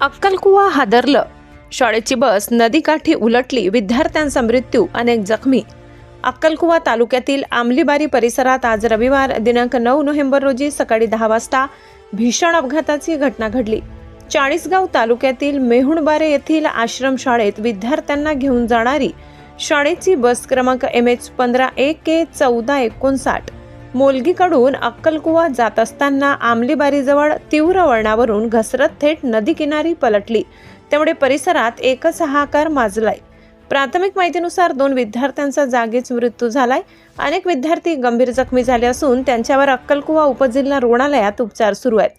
अक्कलकुवा हादरलं. शाळेची बस नदीकाठी उलटली विद्यार्थ्यांचा मृत्यू अनेक जखमी. अक्कलकुवा तालुक्यातील आमलीबारी परिसरात आज रविवार दिनांक नऊ नोव्हेंबर रोजी सकाळी दहा वाजता भीषण अपघाताची घटना घडली. चाळीसगाव तालुक्यातील मेहुणबारे येथील आश्रमशाळेत विद्यार्थ्यांना घेऊन जाणारी शाळेची बस क्रमांक एम एच पंधरा ए के चौदा एकोणसाठ मोलगीकडून अक्कलकुवा जात असताना आमलीबारीजवळ तीव्र वळणावरून घसरत थेट नदीकिनारी पलटली. त्यामुळे परिसरात एकच हाहाकार माजलाय. प्राथमिक माहितीनुसार दोन विद्यार्थ्यांचा जागीच मृत्यू झालाय. अनेक विद्यार्थी गंभीर जखमी झाले असून त्यांच्यावर अक्कलकुवा उपजिल्हा रुग्णालयात उपचार सुरू आहेत.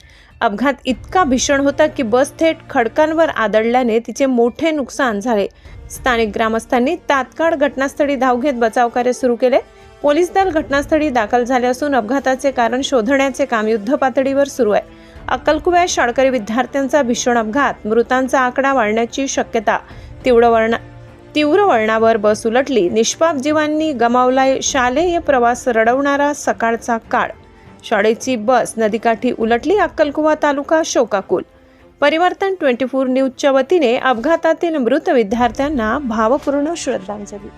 अपघात इतका भीषण होता की बस थेट खडकांवर आदळल्याने तिचे मोठे नुकसान झाले. स्थानिक ग्रामस्थांनी तात्काळ घटनास्थळी धाव घेत बचाव कार्य सुरू केले. पोलीस दल घटनास्थळी दाखल झाले असून अपघाताचे कारण शोधण्याचे काम युद्ध पातळीवर सुरू आहे. अक्कलकुव्या शाळकरी विद्यार्थ्यांचा भीषण अपघात मृतांचा आकडा वाढण्याची शक्यता तीव्र वर्ण तीव्र वळणावर बस उलटली. निष्पाप जीवांनी गमावलाय शालेय प्रवास रडवणारा सकाळचा काळ. शाळेची बस नदीकाठी उलटली अक्कलकुवा तालुका शोकाकुल. परिवर्तन ट्वेंटी फोर न्यूजच्या वतीने अपघातातील मृत विद्यार्थ्यांना भावपूर्ण श्रद्धांजली.